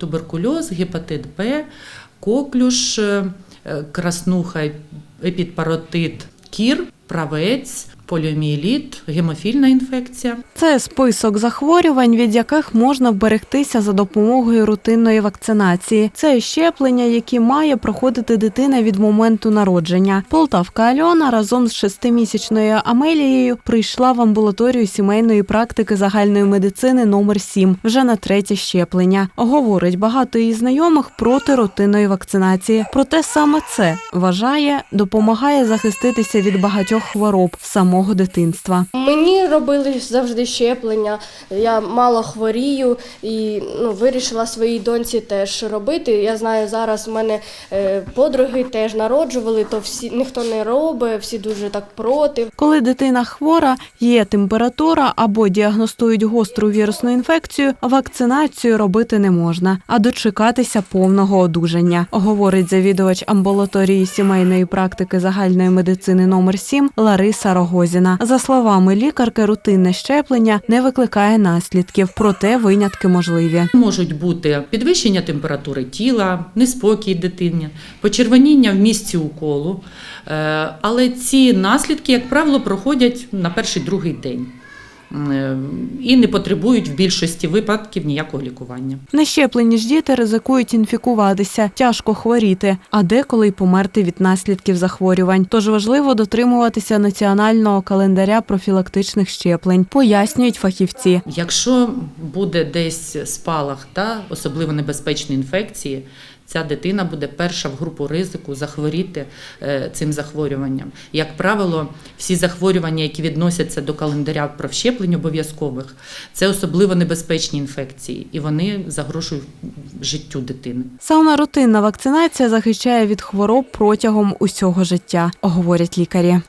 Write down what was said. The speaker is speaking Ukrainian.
туберкульоз, гепатит Б, коклюш, е, е, краснуха, епідпаротит, кір, правець, поліомієліт, гемофільна інфекція. Це список захворювань, від яких можна вберегтися за допомогою рутинної вакцинації. Це щеплення, які має проходити дитина від моменту народження. Полтавка Альона разом з шестимісячною Амелією прийшла в амбулаторію сімейної практики загальної медицини номер 7 вже на третє щеплення. Говорить багато її знайомих проти рутинної вакцинації. Проте саме це вважає, допомагає захиститися від багатьох хвороб з самого дитинства. Мені робили завжди щеплення. Я мало хворію і ну, вирішила своїй доньці теж робити. Я знаю, зараз у мене е, подруги теж народжували, то всі ніхто не робить, всі дуже так проти. Коли дитина хвора, є температура або діагностують гостру вірусну інфекцію, вакцинацію робити не можна, а дочекатися повного одужання, говорить завідувач амбулаторії сімейної практики загальної медицини номер 7 Лариса Рогозіна. За словами лікарки, рутинне щеплення не викликає наслідків, проте винятки можливі. Можуть бути підвищення температури тіла, неспокій дитини, почервоніння в місці уколу. Е, Але ці наслідки, як правило, проходять на перший-другий день Е, і не потребують в більшості випадків ніякого лікування. Нещеплені ж діти ризикують інфікуватися, тяжко хворіти, а деколи й померти від наслідків захворювань. Тож важливо дотримуватися національного календаря профілактичних щеплень, пояснюють фахівці. Якщо буде десь спалах та особливо небезпечні інфекції, ця дитина буде перша в групу ризику захворіти е, цим захворюванням. Як правило, всі захворювання, які відносяться до календаря провщеплень обов'язкових, це особливо небезпечні інфекції, і вони загрожують життю дитини. Саме рутинна вакцинація захищає від хвороб протягом усього життя, говорять лікарі.